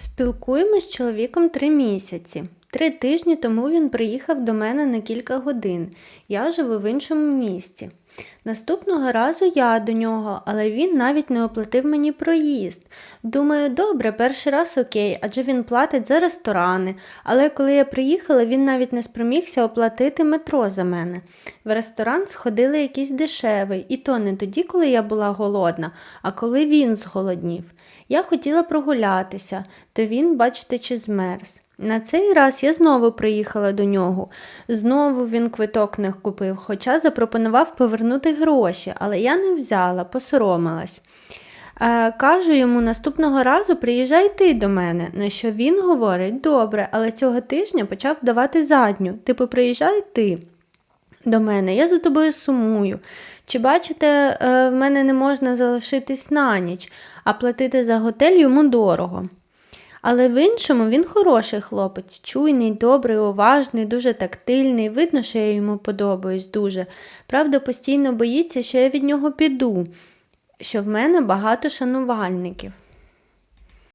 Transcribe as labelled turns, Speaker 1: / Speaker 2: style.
Speaker 1: Спілкуємось з чоловіком три місяці. Три тижні тому він приїхав до мене на кілька годин. Я живу в іншому місті. Наступного разу я до нього, але він навіть не оплатив мені проїзд. Думаю, добре, перший раз окей, адже він платить за ресторани. Але коли я приїхала, він навіть не спромігся оплатити метро за мене. В ресторан сходили якийсь дешевий, і то не тоді, коли я була голодна, а коли він зголоднів. Я хотіла прогулятися, то він, бачите, чи змерз. На цей раз я знову приїхала до нього. Знову він квиток не купив, хоча запропонував повернути гроші, але я не взяла, посоромилась. Е, кажу йому наступного разу приїжджай ти до мене. На що він говорить добре, але цього тижня почав давати задню. Типу, приїжджай ти до мене, я за тобою сумую. Чи бачите, е, в мене не можна залишитись на ніч, а платити за готель йому дорого. Але в іншому він хороший хлопець, чуйний, добрий, уважний, дуже тактильний. Видно, що я йому подобаюсь дуже. Правда, постійно боїться, що я від нього піду, що в мене багато шанувальників.